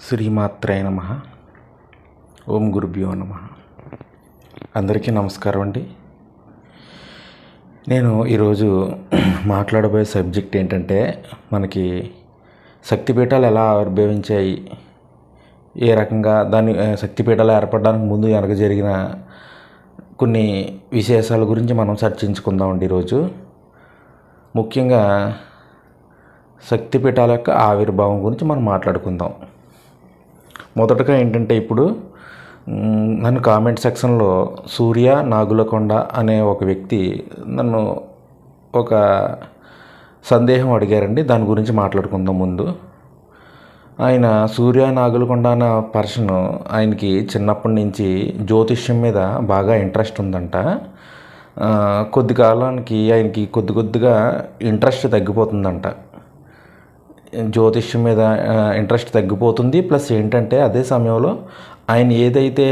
శ్రీమాత్రే నమ. ఓం గురుభ్యో నమ. అందరికీ నమస్కారం అండి. నేను ఈరోజు మాట్లాడబోయే సబ్జెక్ట్ ఏంటంటే మనకి శక్తిపీఠాలు ఎలా ఆవిర్భవించాయి ఏ రకంగా దాని శక్తిపీఠాలు ఏర్పడడానికి ముందు వెనక జరిగిన కొన్ని విశేషాల గురించి మనం చర్చించుకుందామండి ఈరోజు. ముఖ్యంగా శక్తిపీఠాల యొక్క ఆవిర్భావం గురించి మనం మాట్లాడుకుందాం. మొదటగా ఏంటంటే ఇప్పుడు నన్ను కామెంట్ సెక్షన్లో సూర్య నాగులకొండ అనే ఒక వ్యక్తి నన్ను ఒక సందేహం అడిగారండి. దాని గురించి మాట్లాడుకుందాం ముందు. ఆయన సూర్య నాగులకొండ అన్న పర్సన్ ఆయనకి చిన్నప్పటి నుంచి జ్యోతిష్యం మీద బాగా ఇంట్రెస్ట్ ఉందంట. కొద్ది కాలానికి ఆయనకి కొద్ది కొద్దిగా ఇంట్రెస్ట్ తగ్గిపోతుందంట. జ్యోతిష్యం మీద ఇంట్రెస్ట్ తగ్గిపోతుంది. ప్లస్ ఏంటంటే అదే సమయంలో ఆయన ఏదైతే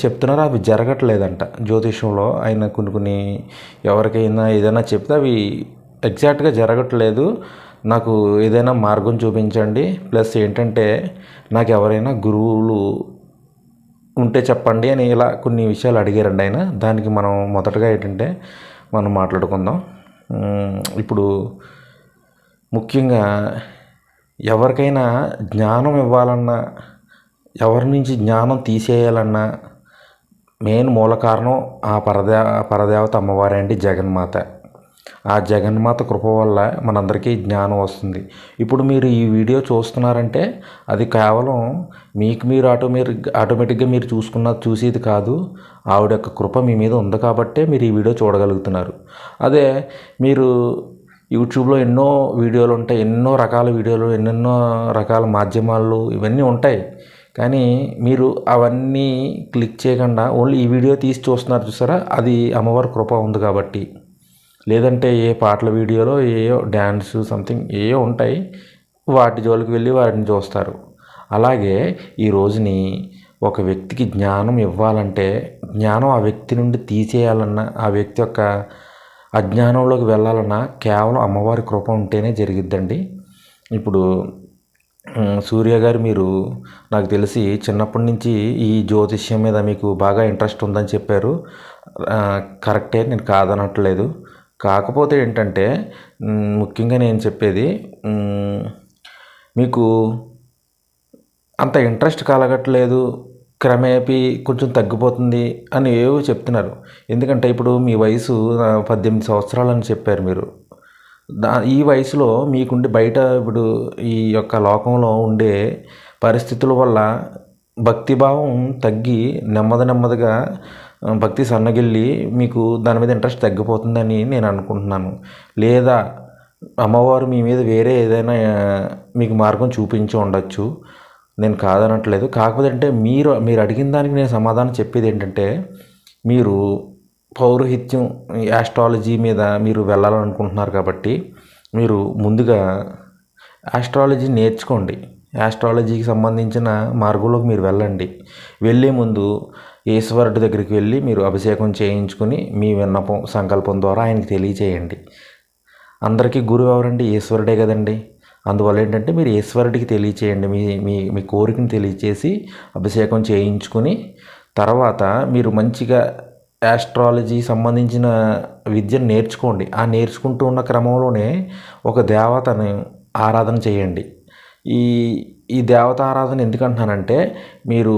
చెప్తున్నారో అవి జరగట్లేదంట. జ్యోతిష్యంలో ఆయన కొన్ని కొన్ని ఎవరికైనా ఏదైనా చెప్తే అవి ఎగ్జాక్ట్గా జరగట్లేదు. నాకు ఏదైనా మార్గం చూపించండి. ప్లస్ ఏంటంటే నాకు ఎవరైనా గురువులు ఉంటే చెప్పండి అని ఇలా కొన్ని విషయాలు అడిగారండి ఆయన. దానికి మనం మొదటగా ఏంటంటే మనం మాట్లాడుకుందాం. ఇప్పుడు ముఖ్యంగా ఎవరికైనా జ్ఞానం ఇవ్వాలన్నా ఎవరి నుంచి జ్ఞానం తీసేయాలన్నా మెయిన్ మూల కారణం ఆ పరదే పరదేవత అమ్మవారే అండి జగన్మాత. ఆ జగన్మాత కృప వల్ల మనందరికీ జ్ఞానం వస్తుంది. ఇప్పుడు మీరు ఈ వీడియో చూస్తున్నారంటే అది కేవలం మీకు మీరు ఆటోమేటిక్ ఆటోమేటిక్గా మీరు చూసుకున్న చూసేది కాదు. ఆవిడ యొక్క కృప మీ మీద ఉంది కాబట్టే మీరు ఈ వీడియో చూడగలుగుతున్నారు. అదే మీరు యూట్యూబ్లో ఎన్నో వీడియోలు ఉంటాయి ఎన్నో రకాల వీడియోలు ఎన్నెన్నో రకాల మాధ్యమాలు ఇవన్నీ ఉంటాయి. కానీ మీరు అవన్నీ క్లిక్ చేయకుండా ఓన్లీ ఈ వీడియో తీసి చూస్తున్నారు చూసారా? అది అమ్మవారి కృప ఉంది కాబట్టి. లేదంటే ఏ పాటల వీడియోలో ఏయో డ్యాన్స్ సంథింగ్ ఏయో ఉంటాయి వాటి జోలికి వెళ్ళి వాటిని చూస్తారు. అలాగే ఈ రోజుని ఒక వ్యక్తికి జ్ఞానం ఇవ్వాలంటే జ్ఞానం ఆ వ్యక్తి నుండి తీసేయాలన్నా ఆ వ్యక్తి యొక్క అజ్ఞానంలోకి వెళ్ళాలన్నా కేవలం అమ్మవారి కృప ఉంటేనే జరిగిద్దండి. ఇప్పుడు సూర్య గారు మీరు నాకు తెలిసి చిన్నప్పటి నుంచి ఈ జ్యోతిష్యం మీద మీకు బాగా ఇంట్రెస్ట్ ఉందని చెప్పారు. కరెక్టే నేను కాదనట్లేదు. కాకపోతే ఏంటంటే ముఖ్యంగా నేను చెప్పేది మీకు అంత ఇంట్రెస్ట్ కలగట్లేదు క్రమేపీ కొంచెం తగ్గిపోతుంది అని ఏవో చెప్తున్నారు. ఎందుకంటే ఇప్పుడు మీ వయసు పద్దెనిమిది సంవత్సరాలు అని చెప్పారు మీరు. దా ఈ వయసులో మీకుండి బయట ఇప్పుడు ఈ యొక్క లోకంలో ఉండే పరిస్థితుల వల్ల భక్తిభావం తగ్గి నెమ్మది నెమ్మదిగా భక్తి సన్నగిల్లి మీకు దాని మీద ఇంట్రెస్ట్ తగ్గిపోతుందని నేను అనుకుంటున్నాను. లేదా అమ్మవారు మీ మీద వేరే ఏదైనా మీకు మార్గం చూపించి ఉండొచ్చు. నేను కాదనట్లేదు. కాకపోతే అంటే మీరు మీరు అడిగిన దానికి నేను సమాధానం చెప్పేది ఏంటంటే మీరు పౌరోహిత్యం యాస్ట్రాలజీ మీద మీరు వెళ్ళాలనుకుంటున్నారు కాబట్టి మీరు ముందుగా ఆస్ట్రాలజీ నేర్చుకోండి. యాస్ట్రాలజీకి సంబంధించిన మార్గంలోకి మీరు వెళ్ళండి. వెళ్ళే ముందు ఈశ్వరుడి దగ్గరికి వెళ్ళి మీరు అభిషేకం చేయించుకుని మీ విన్నపం సంకల్పం ద్వారా ఆయనకి తెలియచేయండి. అందరికీ గురువు ఎవరండి? ఈశ్వరుడే కదండి. అందువల్ల ఏంటంటే మీరు ఈశ్వరుడికి తెలియచేయండి మీ మీ మీ కోరికను తెలియచేసి అభిషేకం చేయించుకుని తర్వాత మీరు మంచిగా యాస్ట్రాలజీ సంబంధించిన విద్యను నేర్చుకోండి. ఆ నేర్చుకుంటూ ఉన్న క్రమంలోనే ఒక దేవతను ఆరాధన చేయండి. ఈ ఈ దేవత ఆరాధన ఎందుకంటున్నానంటే మీరు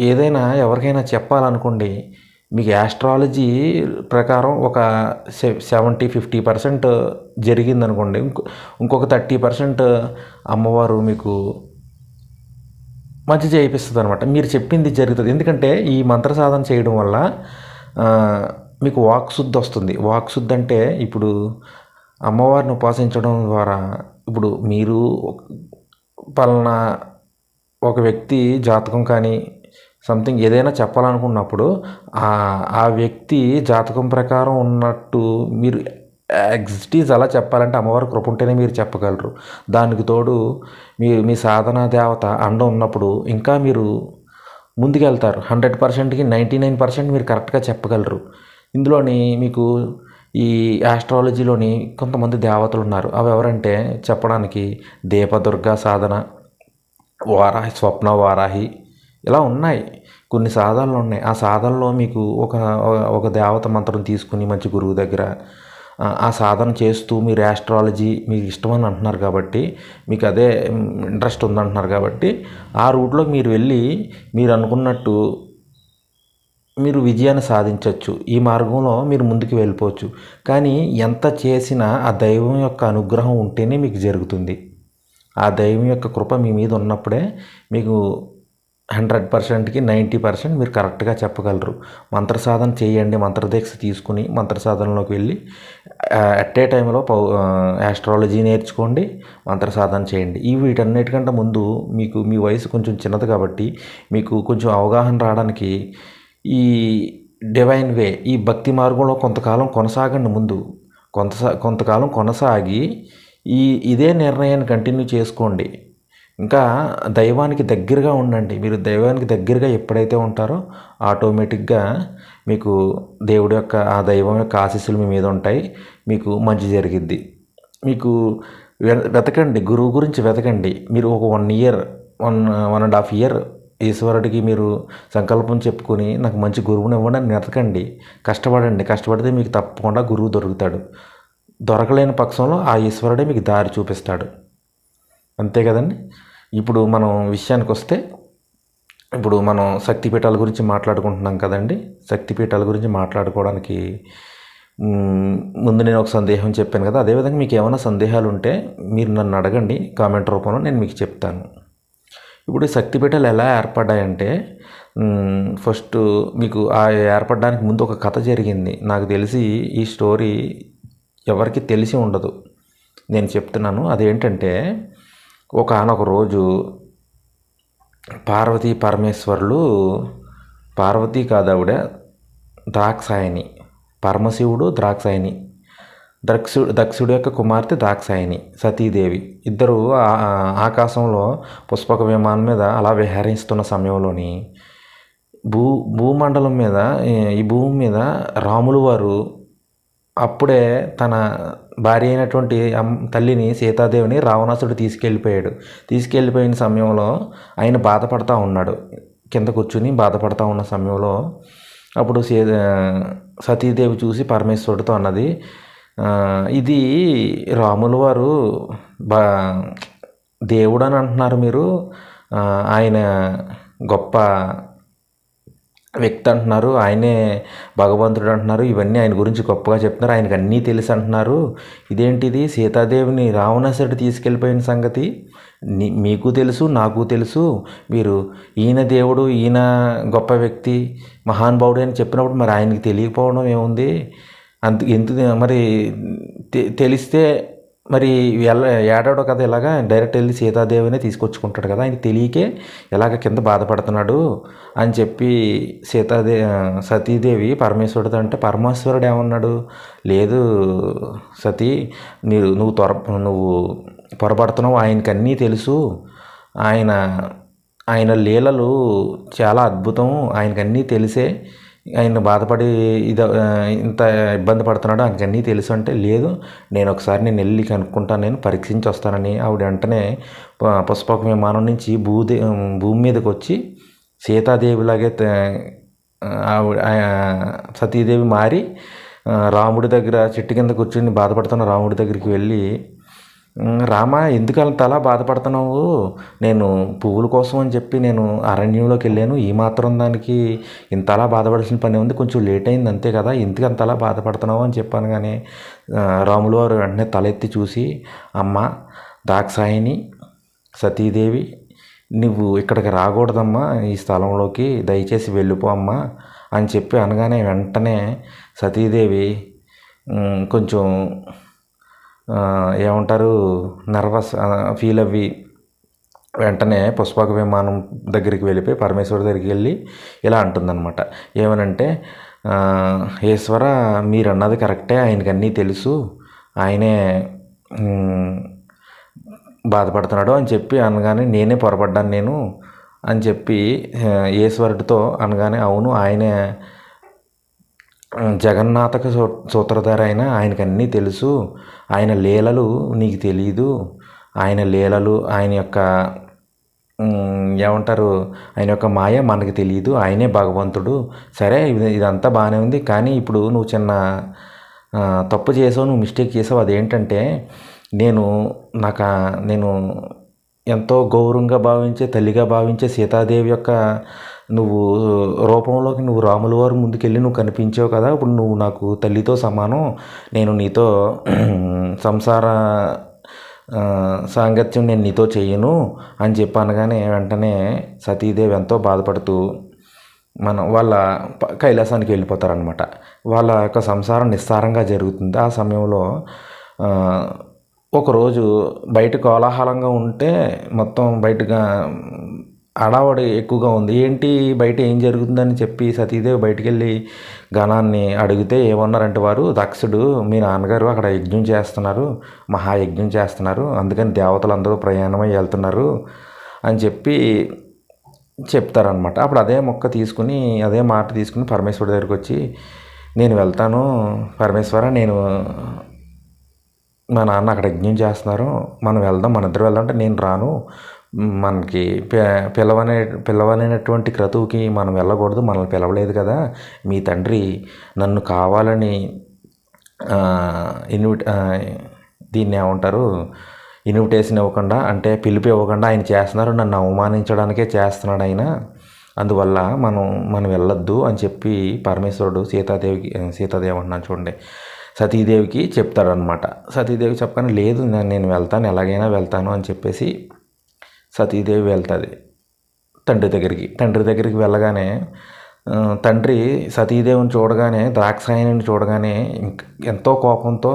ఏదైనా ఎవరికైనా చెప్పాలనుకోండి మీకు యాస్ట్రాలజీ ప్రకారం ఒక సె సెవెంటీ ఫిఫ్టీ పర్సెంట్ జరిగిందనుకోండి ఇంకో ఇంకొక థర్టీ పర్సెంట్ అమ్మవారు మీకు మంచి చేయిస్తుంది అనమాట మీరు చెప్పింది జరుగుతుంది. ఎందుకంటే ఈ మంత్ర సాధన చేయడం వల్ల మీకు వాక్శుద్ధి వస్తుంది. వాక్శుద్ధి అంటే ఇప్పుడు అమ్మవారిని ఉపాసించడం ద్వారా ఇప్పుడు మీరు పలానా ఒక వ్యక్తి జాతకం కానీ సంథింగ్ ఏదైనా చెప్పాలనుకున్నప్పుడు ఆ వ్యక్తి జాతకం ప్రకారం ఉన్నట్టు మీరు ఎగ్జిటీస్ అలా చెప్పాలంటే అమ్మవారి కృప ఉంటేనే మీరు చెప్పగలరు. దానికి తోడు మీ మీ సాధనా దేవత అండ ఉన్నప్పుడు ఇంకా మీరు ముందుకెళ్తారు. హండ్రెడ్ పర్సెంట్కి నైంటీ నైన్ పర్సెంట్ మీరు కరెక్ట్గా చెప్పగలరు. ఇందులోని మీకు ఈ ఆస్ట్రాలజీలోని కొంతమంది దేవతలు ఉన్నారు. అవి ఎవరంటే చెప్పడానికి దీపదుర్గ సాధన వారాహి స్వప్న వారాహి ఇలా ఉన్నాయి. కొన్ని సాధనలు ఉన్నాయి. ఆ సాధనలో మీకు ఒక ఒక దేవత మంత్రం తీసుకుని మంచి గురువు దగ్గర ఆ, సాధన చేస్తూ మీరు ఆస్ట్రాలజీ మీకు ఇష్టమని అంటున్నారు కాబట్టి మీకు అదే ఇంట్రెస్ట్ ఉందంటున్నారు కాబట్టి ఆ రూట్లో మీరు వెళ్ళి మీరు అనుకున్నట్టు మీరు విజయాన్ని సాధించవచ్చు ఈ మార్గంలో మీరు ముందుకు వెళ్ళిపోవచ్చు. కానీ ఎంత చేసినా ఆ దైవం యొక్క అనుగ్రహం ఉంటేనే మీకు జరుగుతుంది. ఆ దైవం యొక్క కృప మీ మీద ఉన్నప్పుడే మీకు హండ్రెడ్ పర్సెంట్కి నైంటీ పర్సెంట్ మీరు కరెక్ట్గా చెప్పగలరు. మంత్ర సాధన చేయండి మంత్రదీక్ష తీసుకుని మంత్ర సాధనలోకి వెళ్ళి అట్ ఏ టైంలో పౌ యాస్ట్రాలజీ నేర్చుకోండి మంత్ర సాధన చేయండి. ఈ వీటన్నిటికంటే ముందు మీకు మీ వయసు కొంచెం చిన్నది కాబట్టి మీకు కొంచెం అవగాహన రావడానికి ఈ డివైన్ వే ఈ భక్తి మార్గంలో కొంతకాలం కొనసాగండి ముందు. కొంత కొంతకాలం కొనసాగి ఈ ఇదే నిర్ణయాన్ని కంటిన్యూ చేసుకోండి. ఇంకా దైవానికి దగ్గరగా ఉండండి. మీరు దైవానికి దగ్గరగా ఎప్పుడైతే ఉంటారో ఆటోమేటిక్గా మీకు దేవుడి యొక్క ఆ దైవం యొక్క ఆశీస్సులు మీ మీద ఉంటాయి. మీకు మంచి జరిగిద్ది. మీకు వెతకండి. గురువు గురించి వెతకండి. మీరు ఒక one year one one and half year ఈశ్వరుడికి మీరు సంకల్పం చెప్పుకొని నాకు మంచి గురువుని ఇవ్వండి అని వెతకండి. కష్టపడండి. కష్టపడితే మీకు తప్పకుండా గురువు దొరుకుతాడు. దొరకలేని పక్షంలో ఆ ఈశ్వరుడే మీకు దారి చూపిస్తాడు. అంతే కదండి? ఇప్పుడు మనం విషయానికి వస్తే ఇప్పుడు మనం శక్తిపీఠాల గురించి మాట్లాడుకుంటున్నాం కదండి? శక్తిపీఠాల గురించి మాట్లాడుకోవడానికి ముందు నేను ఒక సందేహం చెప్పాను కదా అదేవిధంగా మీకు ఏమైనా సందేహాలు ఉంటే మీరు నన్ను అడగండి కామెంట్ రూపంలో నేను మీకు చెప్తాను. ఇప్పుడు శక్తిపీఠాలు ఎలా ఏర్పడ్డాయంటే ఫస్ట్ మీకు ఆ ఏర్పడడానికి ముందు ఒక కథ జరిగింది. నాకు తెలిసి ఈ స్టోరీ ఎవరికి తెలిసి ఉండదు. నేను చెప్తున్నాను అదేంటంటే ఒక ఆనొక రోజు పార్వతీ పరమేశ్వరులు పార్వతీ కాదావిడ ద్రాక్షాయని పరమశివుడు ద్రాక్షాయని దక్షుడు దక్షుడు యొక్క కుమార్తె ద్రాక్షాయని సతీదేవి. ఇద్దరు ఆ- ఆకాశంలో పుష్పక విమానం మీద అలా విహరిస్తున్న సమయంలోని భూ భూమండలం మీద ఈ- ఈ భూమి మీద రాములు వారు అప్పుడే తన భార్య అయినటువంటి తల్లిని సీతాదేవిని రావణాసుడు తీసుకెళ్ళిపోయాడు. తీసుకెళ్ళిపోయిన సమయంలో ఆయన బాధపడతా ఉన్నాడు. కింద కూర్చుని బాధపడతా ఉన్న సమయంలో అప్పుడు సీ సతీదేవి చూసి పరమేశ్వరుడితో అన్నది ఇది రాముల వారు బా దేవుడు అని అంటున్నారు మీరు. ఆయన గొప్ప వ్యక్తి అంటున్నారు ఆయనే భగవంతుడు అంటున్నారు ఇవన్నీ ఆయన గురించి గొప్పగా చెప్తున్నారు ఆయనకు అన్నీ తెలుసు అంటున్నారు. ఇదేంటిది? సీతాదేవిని రావణాసురుడు తీసుకెళ్ళిపోయిన సంగతి? మీకు తెలుసు నాకు తెలుసు. మీరు ఈయన దేవుడు ఈయన గొప్ప వ్యక్తి మహానుభావుడు అని చెప్పినప్పుడు మరి ఆయనకి తెలియకపోవడం ఏముంది? అంత ఎందుకు మరి తె- తెలిస్తే మరి ఎల్ల ఏడాడో కదా ఇలాగా డైరెక్ట్ వెళ్ళి సీతాదేవినే తీసుకొచ్చుకుంటాడు కదా ఆయన తెలియకే ఇలాగ కింద బాధపడుతున్నాడు అని చెప్పి సీతాదే సతీదేవి పరమేశ్వరుడు అంటే పరమేశ్వరుడు ఏమన్నాడు? లేదు సతీ మీరు నువ్వు త్వర నువ్వు పొరపడుతున్నావు ఆయనకి అన్నీ తెలుసు. ఆయన ఆయన లీలలు చాలా అద్భుతం ఆయనకి అన్నీ తెలిసే ఆయన బాధపడి ఇది ఇంత ఇబ్బంది పడుతున్నాడు ఆయనకి అన్నీ తెలుసు అంటే లేదు. నేను ఒకసారి నేను వెళ్ళి కనుక్కుంటాను నేను పరీక్షించి వస్తానని. ఆవిడ వెంటనే పుష్పక విమానం నుంచి భూదే భూమి మీదకి వచ్చి సీతాదేవిలాగే ఆవిడ సతీదేవి మారి రాముడి దగ్గర చెట్టు కింద కూర్చుని బాధపడుతున్న రాముడి దగ్గరికి వెళ్ళి రామ ఎందుకు అంత అలా బాధపడుతున్నావు? నేను పువ్వుల కోసం అని చెప్పి నేను అరణ్యంలోకి వెళ్ళాను. ఈ మాత్రం దానికి ఇంత అలా బాధపడాల్సిన పని ఉంది. కొంచెం లేట్ అయింది అంతే కదా. ఎందుకు అంతలా బాధపడుతున్నావు? అని చెప్పాను కానీ రాములు వారు వెంటనే తలెత్తి చూసి అమ్మ దాక్షాయిని సతీదేవి నువ్వు ఇక్కడికి రాకూడదమ్మా. ఈ స్థలంలోకి దయచేసి వెళ్ళిపో అమ్మా. అని చెప్పి అనగానే వెంటనే సతీదేవి కొంచెం ఏమంటారు నర్వస్ ఫీల్ అవ్వి వెంటనే పుష్పక విమానం దగ్గరికి వెళ్ళిపోయి పరమేశ్వరు దగ్గరికి వెళ్ళి ఇలా అంటుందన్నమాట. ఏమనంటే ఈశ్వర మీరు అన్నది కరెక్టే ఆయనకి అన్నీ తెలుసు ఆయనే బాధపడుతున్నాడు అని చెప్పి అనగానే నేనే పొరపడ్డాను నేను అని చెప్పి ఈశ్వరుడితో అనగానే అవును ఆయనే జగన్నాథక సూ సూత్రధార అయిన ఆయనకు అన్నీ తెలుసు. ఆయన లీలలు నీకు తెలియదు ఆయన లీలలు ఆయన యొక్క ఏమంటారు ఆయన యొక్క మాయ మనకు తెలియదు ఆయనే భగవంతుడు. సరే ఇదంతా బాగానే ఉంది. కానీ ఇప్పుడు నువ్వు చిన్న తప్పు చేసావు నువ్వు మిస్టేక్ చేసావు. అదేంటంటే నేను నాకు నేను ఎంతో గౌరవంగా భావించే తల్లిగా భావించే సీతాదేవి యొక్క నువ్వు రూపంలోకి నువ్వు రాముల వారు ముందుకెళ్ళి నువ్వు కనిపించావు కదా ఇప్పుడు నువ్వు నాకు తల్లితో సమానం నేను నీతో సంసార సాంగత్యం నేను నీతో చేయను అని చెప్పి అనగానే వెంటనే సతీదేవి ఎంతో బాధపడుతూ మనం వాళ్ళ కైలాసానికి వెళ్ళిపోతారనమాట వాళ్ళ యొక్క సంసారం నిస్సారంగా జరుగుతుంది. ఆ సమయంలో ఒకరోజు బయట కోలాహలంగా ఉంటే మొత్తం బయటగా అడావడి ఎక్కువగా ఉంది. ఏంటి? బయట ఏం జరుగుతుందని చెప్పి సతీదేవి బయటికి వెళ్ళి గణాన్ని అడిగితే ఏమన్నారంటే వారు దక్షుడు మీ నాన్నగారు అక్కడ యజ్ఞం చేస్తున్నారు మహాయజ్ఞం చేస్తున్నారు అందుకని దేవతలు అందరూ ప్రయాణమై వెళ్తున్నారు అని చెప్పి చెప్తారనమాట అప్పుడు అదే మొక్క తీసుకుని అదే మాట తీసుకుని పరమేశ్వరుడి దగ్గరికి వచ్చి నేను వెళ్తాను పరమేశ్వర నేను మా నాన్న అక్కడ యజ్ఞం చేస్తున్నారు మనం వెళ్దాం మన ఇద్దరు వెళ్దాం అంటే నేను రాను మనకి పిలవనే పిలవలేనటువంటి క్రతువుకి మనం వెళ్ళకూడదు మనల్ని పిలవలేదు కదా. మీ తండ్రి నన్ను కావాలని ఇన్విట్ దీన్ని ఏమంటారు? ఇన్విటేషన్ ఇవ్వకుండా అంటే పిలుపు ఇవ్వకుండా ఆయన చేస్తున్నారు నన్ను అవమానించడానికే చేస్తున్నాడు ఆయన. అందువల్ల మనం మనం వెళ్ళొద్దు అని చెప్పి పరమేశ్వరుడు సీతాదేవికి సీతాదేవి అంటున్నాను చూడండి. సతీదేవికి చెప్తాడనమాట సతీదేవి చెప్పగానే లేదు నేను వెళ్తాను ఎలాగైనా వెళ్తాను అని చెప్పేసి సతీదేవి వెళ్తుంది తండ్రి దగ్గరికి. తండ్రి దగ్గరికి వెళ్ళగానే తండ్రి సతీదేవిని చూడగానే ద్రాక్షాయణిని చూడగానే ఎంతో కోపంతో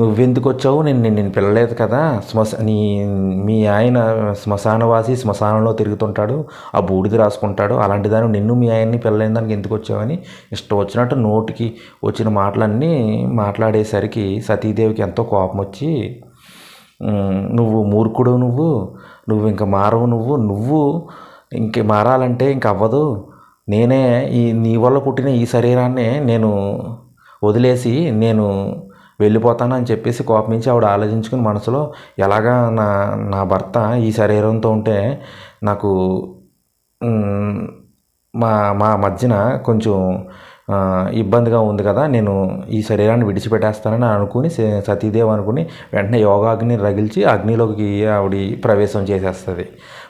నువ్వెందుకు వచ్చావు నేను నేను నేను పిల్లలేదు కదా. శ్మశ నీ మీ ఆయన శ్మశానవాసి శ్మశానంలో తిరుగుతుంటాడు ఆ బూడిద రాసుకుంటాడు. అలాంటి దాన్ని నిన్ను మీ ఆయన్ని పిల్లలేని దానికి ఎందుకు వచ్చావని ఇష్టం వచ్చినట్టు నోటికి వచ్చిన మాటలన్నీ మాట్లాడేసరికి సతీదేవికి ఎంతో కోపం వచ్చి నువ్వు మూర్ఖుడు నువ్వు నువ్వు ఇంకా మారవు నువ్వు నువ్వు ఇంక మారాలంటే ఇంక అవ్వదు. నేనే ఈ నీ వల్ల పుట్టిన ఈ శరీరాన్ని నేను వదిలేసి నేను వెళ్ళిపోతాను అని చెప్పేసి కోపమించి ఆవిడ ఆలోచించుకుని మనసులో ఎలాగా నా నా భర్త ఈ శరీరంతో ఉంటే నాకు మా మా మధ్యన కొంచెం ఇబ్బందిగా ఉంది కదా నేను ఈ శరీరాన్ని విడిచిపెట్టేస్తానని అనుకుని సతీదేవి అనుకుని వెంటనే యోగాగ్ని రగిల్చి అగ్నిలోకి ఆవిడ ప్రవేశం చేసేస్తుంది.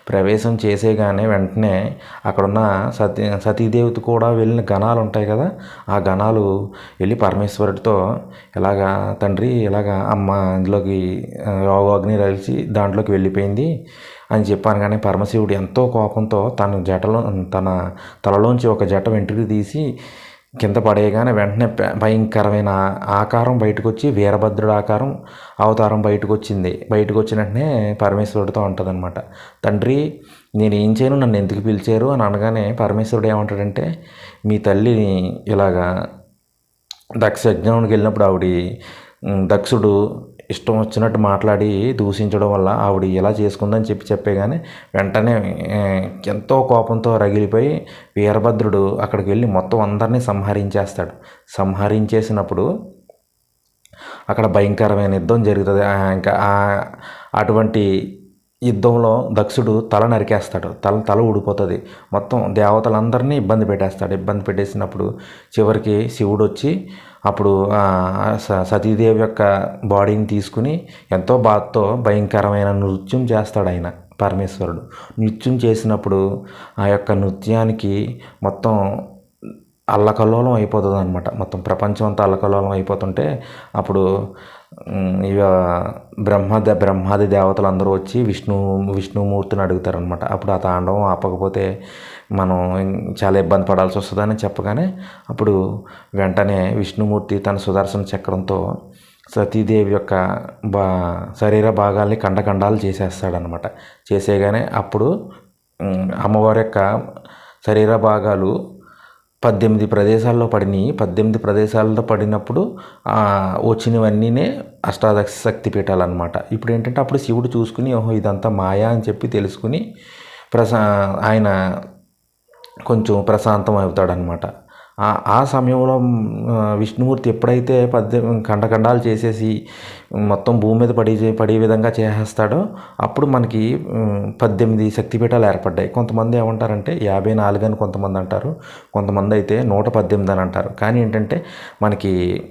ప్రవేశం చేసేగానే వెంటనే అక్కడున్న సతీ సతీదేవితో కూడా వెళ్ళిన గణాలు ఉంటాయి కదా ఆ గణాలు వెళ్ళి పరమేశ్వరుడితో ఇలాగా తండ్రి ఇలాగా అమ్మ అందులోకి యోగాగ్ని రగిల్చి దాంట్లోకి వెళ్ళిపోయింది అని చెప్పాను కానీ పరమశివుడు ఎంతో కోపంతో తన జటలో తన తలలోంచి ఒక జట వెంట్రుక తీసి కింద పడేయగానే వెంటనే భయంకరమైన ఆకారం బయటకు వచ్చి వీరభద్రుడు ఆకారం అవతారం బయటకు వచ్చింది బయటకు వచ్చిన వెంటనే పరమేశ్వరుడితో ఉంటుందన్నమాట. తండ్రి నేను ఏం చేయను నన్ను ఎందుకు పిలిచారు? అని అనగానే పరమేశ్వరుడు ఏమంటాడంటే మీ తల్లిని ఇలాగా దక్ష యజ్ఞానికి వెళ్ళినప్పుడు ఆవిడ దక్షుడు ఇష్టం వచ్చినట్టు మాట్లాడి దూషించడం వల్ల ఆవిడ ఇలా చేసుకుందని చెప్పి చెప్పే కానీ వెంటనే ఎంతో కోపంతో రగిలిపోయి వీరభద్రుడు అక్కడికి వెళ్ళి మొత్తం అందరినీ సంహరించేస్తాడు. సంహరించేసినప్పుడు అక్కడ భయంకరమైన యుద్ధం జరుగుతుంది. ఇంకా అటువంటి యుద్ధంలో దక్షుడు తల నరికేస్తాడు. తల తల ఊడిపోతుంది. మొత్తం దేవతలందరినీ ఇబ్బంది పెట్టేస్తాడు. ఇబ్బంది పెట్టేసినప్పుడు చివరికి శివుడు వచ్చి అప్పుడు స- సతీదేవి యొక్క బాడీని తీసుకుని ఎంతో బాధతో భయంకరమైన నృత్యం చేస్తాడు ఆయన పరమేశ్వరుడు. నృత్యం చేసినప్పుడు ఆ యొక్క నృత్యానికి మొత్తం అల్లకల్లోలం అయిపోతుంది అనమాట మొత్తం ప్రపంచం అంతా అల్లకల్లోలం అయిపోతుంటే అప్పుడు ఉమ్, ఇవ బ్రహ్మ బ్రహ్మాది దేవతలు అందరూ వచ్చి విష్ణు విష్ణుమూర్తిని అడుగుతారనమాట అప్పుడు ఆ తాండవం ఆపకపోతే మనం చాలా ఇబ్బంది పడాల్సి వస్తుందని చెప్పగానే అప్పుడు వెంటనే విష్ణుమూర్తి తన సుదర్శన చక్రంతో సతీదేవి యొక్క బా శరీర భాగాల్ని ఖండఖండాలు చేసేస్తాడనమాట చేసేగానే అప్పుడు అమ్మవారి యొక్క శరీర భాగాలు పద్దెనిమిది ప్రదేశాల్లో పడినాయి. పద్దెనిమిది ప్రదేశాల్లో పడినప్పుడు వచ్చినవన్నీనే అష్టాదశ శక్తి పీఠాలు అనమాట ఇప్పుడు ఏంటంటే అప్పుడు శివుడు చూసుకుని ఓహో ఇదంతా మాయా అని చెప్పి తెలుసుకుని ప్రసా ఆయన కొంచెం ప్రశాంతం అవుతాడనమాట. ఆ- సమయంలో విష్ణుమూర్తి ఎప్పుడైతే పద్య ఖండఖండాలు చేసేసి మొత్తం భూమి మీద పడి పడే విధంగా చేసేస్తాడో అప్పుడు మనకి పద్దెనిమిది శక్తిపీఠాలు ఏర్పడ్డాయి. కొంతమంది ఏమంటారంటే యాభై నాలుగు అని కొంతమంది అంటారు. కొంతమంది అయితే నూట పద్దెనిమిది అని అంటారు. కానీ ఏంటంటే మనకి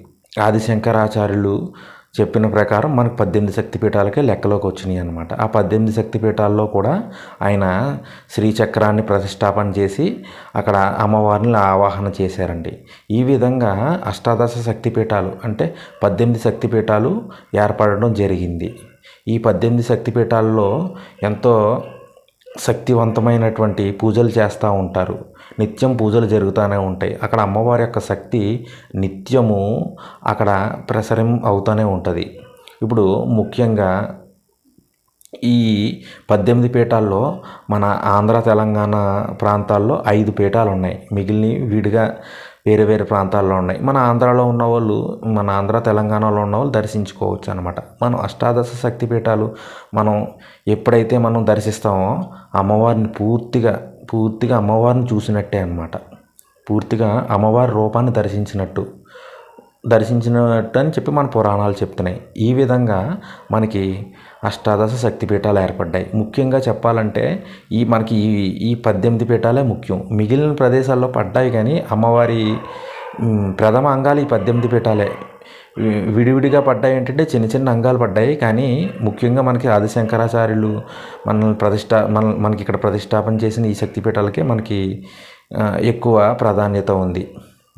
ఆదిశంకరాచార్యులు చెప్పిన ప్రకారం మనకు పద్దెనిమిది శక్తిపీఠాలకే లెక్కలోకి వచ్చినాయి అనమాట ఆ పద్దెనిమిది శక్తిపీఠాల్లో కూడా ఆయన శ్రీచక్రాన్ని ప్రతిష్టాపన చేసి అక్కడ అమ్మవారిని ఆవాహన చేశారండి. ఈ విధంగా అష్టాదశ శక్తిపీఠాలు అంటే పద్దెనిమిది శక్తిపీఠాలు ఏర్పడడం జరిగింది. ఈ పద్దెనిమిది శక్తిపీఠాల్లో ఎంతో శక్తివంతమైనటువంటి పూజలు చేస్తూ ఉంటారు. నిత్యం పూజలు జరుగుతూనే ఉంటాయి. అక్కడ అమ్మవారి యొక్క శక్తి నిత్యము అక్కడ ప్రసరం అవుతూనే ఉంటుంది. ఇప్పుడు ముఖ్యంగా ఈ పద్దెనిమిది పీఠాల్లో మన ఆంధ్ర తెలంగాణ ప్రాంతాల్లో ఐదు పీఠాలు ఉన్నాయి. మిగిలిన విడిగా వేరే వేరే ప్రాంతాల్లో ఉన్నాయి. మన ఆంధ్రాలో ఉన్న వాళ్ళు మన ఆంధ్ర తెలంగాణలో ఉన్న వాళ్ళు దర్శించుకోవచ్చు అనమాట మనం అష్టాదశ శక్తి పీఠాలు మనం ఎప్పుడైతే మనం దర్శిస్తామో అమ్మవారిని పూర్తిగా పూర్తిగా అమ్మవారిని చూసినట్టే అనమాట పూర్తిగా అమ్మవారి రూపాన్ని దర్శించినట్టు. దర్శించినట్టు అని చెప్పి మన పురాణాలు చెప్తున్నాయి. ఈ విధంగా మనకి అష్టాదశ శక్తి పీఠాలు ఏర్పడ్డాయి. ముఖ్యంగా చెప్పాలంటే ఈ మనకి ఈ ఈ పద్దెనిమిది పీఠాలే ముఖ్యం. మిగిలిన ప్రదేశాల్లో పడ్డాయి కానీ అమ్మవారి ప్రథమ అంగాలు ఈ పద్దెనిమిది పీఠాలే. విడివిడిగా పడ్డాయి ఏంటంటే చిన్న చిన్న అంగాలు పడ్డాయి. కానీ ముఖ్యంగా మనకి ఆదిశంకరాచార్యులు మనల్ని ప్రతిష్ట మన మనకి ఇక్కడ ప్రతిష్టాపన చేసిన ఈ శక్తిపీఠాలకే మనకి ఎక్కువ ప్రాధాన్యత ఉంది.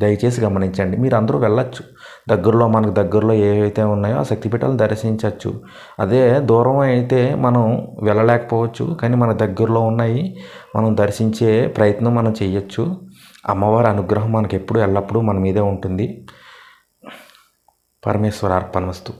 దయచేసి గమనించండి. మీరు అందరూ వెళ్ళచ్చు. దగ్గరలో మనకు దగ్గరలో ఏవైతే ఉన్నాయో ఆ శక్తిపీఠాలను దర్శించవచ్చు అదే దూరం అయితే మనం వెళ్ళలేకపోవచ్చు. కానీ మన దగ్గరలో ఉన్నాయి. మనం దర్శించే ప్రయత్నం మనం చేయొచ్చు అమ్మవారి అనుగ్రహం మనకి ఎప్పుడు ఎల్లప్పుడూ మన మీదే ఉంటుంది. పరమేశ్వర అర్పణమస్తు